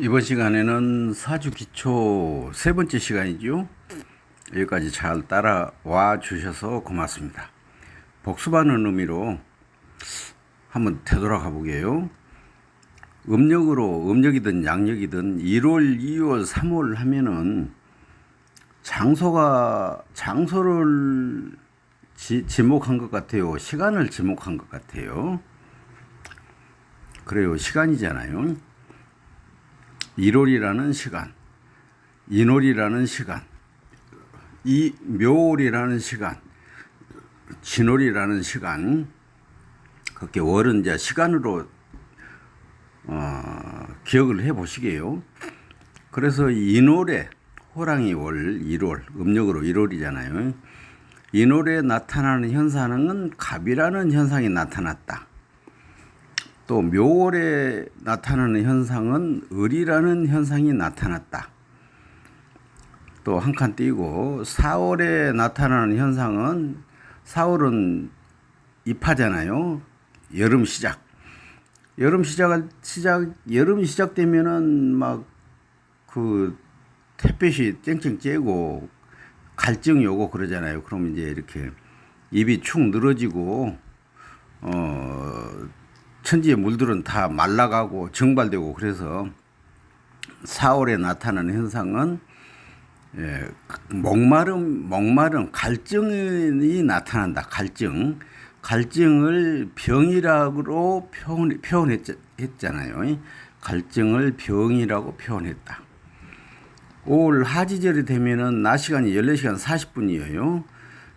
이번 시간에는 사주 기초 세 번째 시간이죠. 여기까지 잘 따라와 주셔서 고맙습니다. 복습하는 의미로 한번 되돌아가 보게요. 음력으로 음력이든 양력이든 1월, 2월, 3월 하면은 장소가 장소를 지, 지목한 것 같아요. 시간을 지목한 것 같아요. 그래요. 시간이잖아요. 1월이라는 시간, 인월이라는 시간, 이 묘월이라는 시간, 진월이라는 시간, 그렇게 월은 이제 시간으로 어, 기억을 해 보시게요. 그래서 인월에 호랑이 월 1월 음력으로 1월이잖아요. 인월에 나타나는 현상은 갑이라는 현상이 나타났다. 또 묘월에 나타나는 현상은 을이라는 현상이 나타났다. 또 한 칸 띄고 4월에 나타나는 현상은 4월은 입하잖아요. 여름 시작. 여름 시작할 시작 여름이 시작되면은 막 그 햇빛이 쨍쨍 쬐고 갈증이 오고 그러잖아요. 그럼 이제 이렇게 입이 축 늘어지고 어 천지의 물들은 다 말라가고 증발되고 그래서 4월에 나타나는 현상은 예, 목마름, 목마름, 갈증이 나타난다. 갈증. 갈증을 병이라고 표현, 표현했잖아요. 갈증을 병이라고 표현했다. 올 하지절이 되면은 낮 시간이 14시간 40분이에요.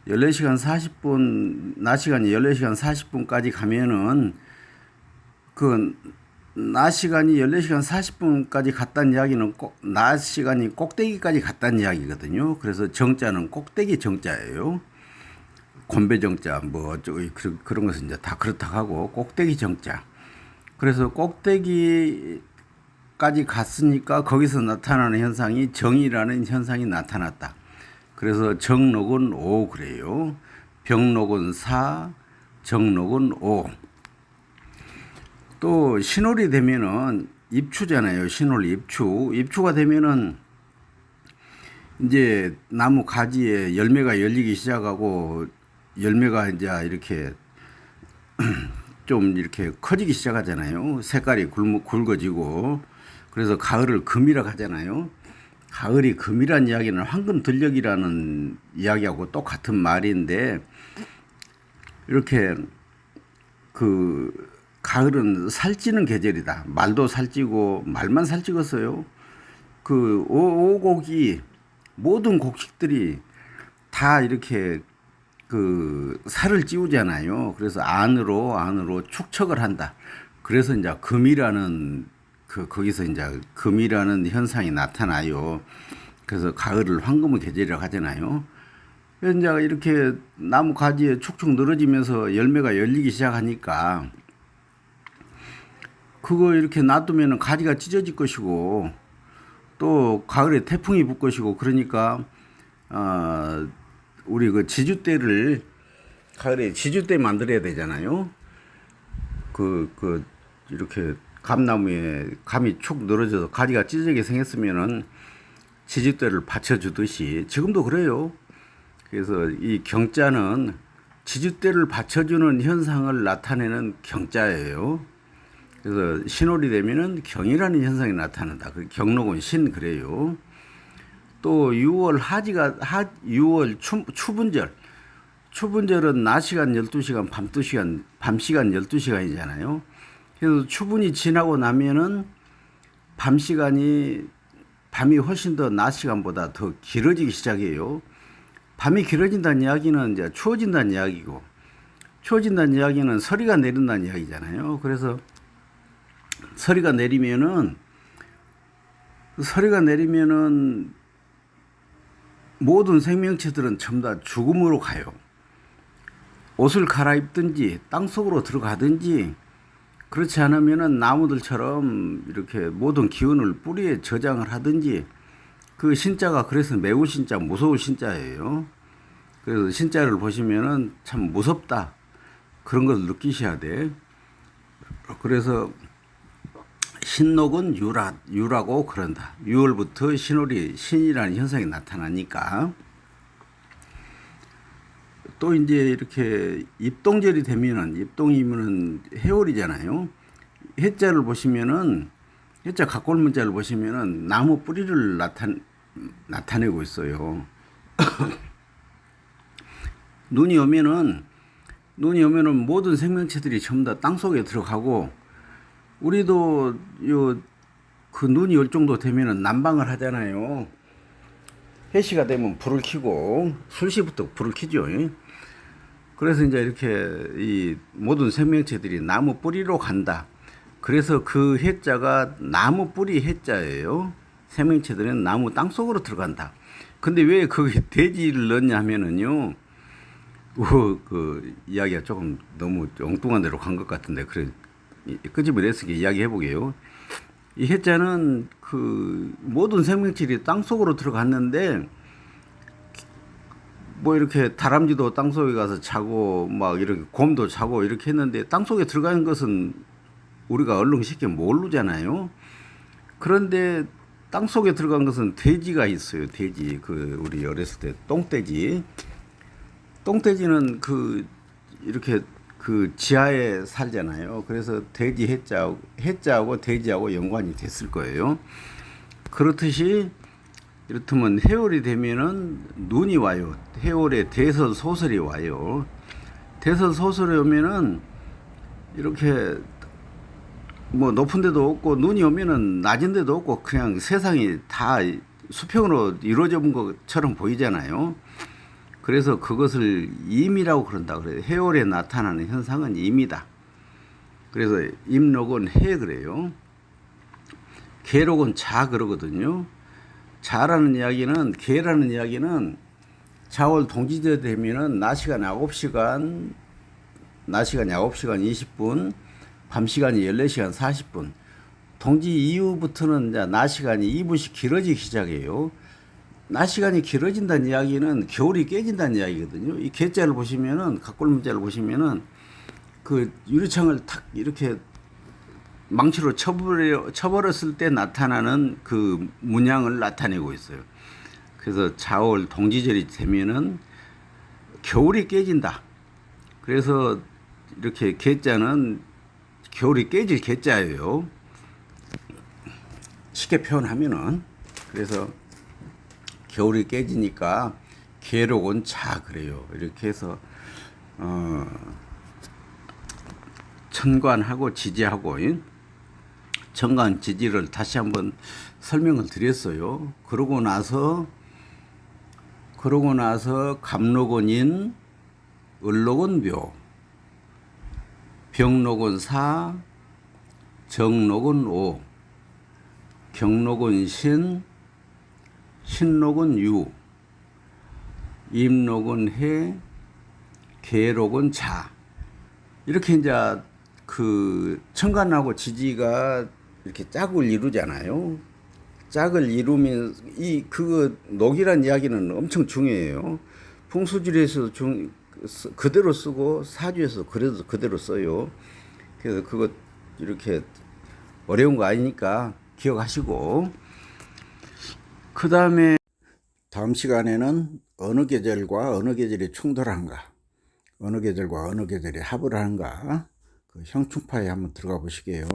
14시간 40분, 낮 시간이 14시간 40분까지 가면은 그, 낮 시간이 14시간 40분까지 갔다는 이야기는 꼭, 낮 시간이 꼭대기까지 갔다는 이야기거든요. 그래서 정자는 꼭대기 정자예요. 곤배 정자, 뭐, 어쩌고, 그런, 그런 것은 이제 다 그렇다 하고, 꼭대기 정자. 그래서 꼭대기까지 갔으니까 거기서 나타나는 현상이 정이라는 현상이 나타났다. 그래서 정록은 5 그래요. 병록은 4, 정록은 5. 또 신월이 되면은 입추잖아요. 신월 입추. 입추가 되면은 이제 나무 가지에 열매가 열리기 시작하고 열매가 이제 이렇게 좀 이렇게 커지기 시작하잖아요. 색깔이 굵, 굵어지고 그래서 가을을 금이라 하잖아요. 가을이 금이란 이야기는 황금 들녘이라는 이야기하고 똑같은 말인데 이렇게 그 가을은 살찌는 계절이다. 말도 살찌고 말만 살찌겠어요. 그 오, 오곡이 모든 곡식들이 다 이렇게 그 살을 찌우잖아요. 그래서 안으로 안으로 축척을 한다. 그래서 이제 금이라는 그 거기서 이제 금이라는 현상이 나타나요. 그래서 가을을 황금의 계절이라고 하잖아요. 이제 이렇게 나무 가지에 축축 늘어지면서 열매가 열리기 시작하니까 그거 이렇게 놔두면 가지가 찢어질 것이고 또 가을에 태풍이 불 것이고 그러니까 어 우리 그 지주대를 가을에 지주대 만들어야 되잖아요. 그, 그, 이렇게 감나무에 감이 축 늘어져서 가지가 찢어지게 생겼으면은 지주대를 받쳐주듯이 지금도 그래요. 그래서 이 경자는 지주대를 받쳐주는 현상을 나타내는 경자예요. 그래서 신월이 되면은 경이라는 현상이 나타난다. 그 경록은 신 그래요. 또 6월 하지가 하 6월 추, 추분절. 추분절은 낮 시간 12시간, 밤 2시간, 밤 시간 12시간이잖아요. 그래서 추분이 지나고 나면은 밤 시간이 밤이 훨씬 더 낮 시간보다 더 길어지기 시작해요. 밤이 길어진다는 이야기는 이제 추워진다는 이야기고 추워진다는 이야기는 서리가 내린다는 이야기잖아요. 그래서 서리가 내리면은 서리가 내리면은 모든 생명체들은 전부 다 죽음으로 가요. 옷을 갈아입든지 땅 속으로 들어가든지 그렇지 않으면은 나무들처럼 이렇게 모든 기운을 뿌리에 저장을 하든지 그 신자가 그래서 매우 신자 무서운 신자예요. 그래서 신자를 보시면은 참 무섭다 그런 것을 느끼셔야 돼. 그래서 신록은 유라, 유라고 그런다. 6월부터 신월이 신이라는 현상이 나타나니까 또 이제 이렇게 입동절이 되면은 입동이면은 해월이잖아요. 해자를 보시면은 해자 각골 문자를 보시면은 나무 뿌리를 나타 나타내고 있어요. 눈이 오면은 눈이 오면은 모든 생명체들이 전부 다 땅 속에 들어가고 우리도 요 그 눈이 올 정도 되면은 난방을 하잖아요. 해시가 되면 불을 켜고 술시부터 불을 켜죠. 그래서 이제 이렇게 이 모든 생명체들이 나무 뿌리로 간다. 그래서 그 해자가 나무 뿌리 해자예요. 생명체들은 나무 땅 속으로 들어간다. 근데 왜 거기 돼지를 넣냐 하면은요. 그, 그 이야기가 조금 너무 엉뚱한 데로 간 것 같은데 그래 끄집어내서 이야기해 보게요. 이 해자는 그 모든 생명체들이 땅 속으로 들어갔는데 뭐 이렇게 다람쥐도 땅 속에 가서 자고 막 이렇게 곰도 자고 이렇게 했는데 땅 속에 들어가는 것은 우리가 얼른 쉽게 모르잖아요. 그런데 땅 속에 들어간 것은 돼지가 있어요. 돼지 그 우리 어렸을 때 똥돼지. 똥돼지는 그 이렇게 그 지하에 살잖아요. 그래서 돼지 해자 해자하고 돼지하고 연관이 됐을 거예요. 그렇듯이 이렇다면 해월이 되면은 눈이 와요. 해월에 대선 소설이 와요. 대선 소설이 오면은 이렇게 뭐 높은 데도 없고 눈이 오면은 낮은 데도 없고 그냥 세상이 다 수평으로 이루어져 본 것처럼 보이잖아요. 그래서 그것을 임이라고 그런다 그래요. 해월에 나타나는 현상은 임이다. 그래서 임록은 해 그래요. 계록은 자 그러거든요. 자라는 이야기는 개라는 이야기는 자월 동지제 되면은 낮 시간 9시간 낮 시간이 9시간 20분 밤 시간이 14시간 40분 동지 이후부터는 낮 시간이 2분씩 길어지기 시작해요. 낮 시간이 길어진다는 이야기는 겨울이 깨진다는 이야기거든요. 이 개자를 보시면은 각골 문자를 보시면은 그 유리창을 탁 이렇게 망치로 쳐버려, 쳐버렸을 때 나타나는 그 문양을 나타내고 있어요. 그래서 자월 동지절이 되면은 겨울이 깨진다. 그래서 이렇게 개자는 겨울이 깨질 개자예요. 쉽게 표현하면은 그래서 겨울이 깨지니까 계록은 자 그래요. 이렇게 해서 어 천관하고 지지하고 정관 지지를 다시 한번 설명을 드렸어요. 그러고 나서 그러고 나서 감록은 을록은 묘, 병록은 사, 정록은 오, 경록은 신, 신록은 유, 임록은 해, 계록은 자. 이렇게 이제 그 천간하고 지지가 이렇게 짝을 이루잖아요. 짝을 이루면 이 그거 녹이란 이야기는 엄청 중요해요. 풍수지리에서 중 쓰- 그대로 쓰고 사주에서 그래도 그대로 써요. 그래서 그거 이렇게 어려운 거 아니니까 기억하시고 그 다음에 다음 시간에는 어느 계절과 어느 계절이 충돌한가, 어느 계절과 어느 계절이 합을 하는가, 그 형충파에 한번 들어가 보시게요.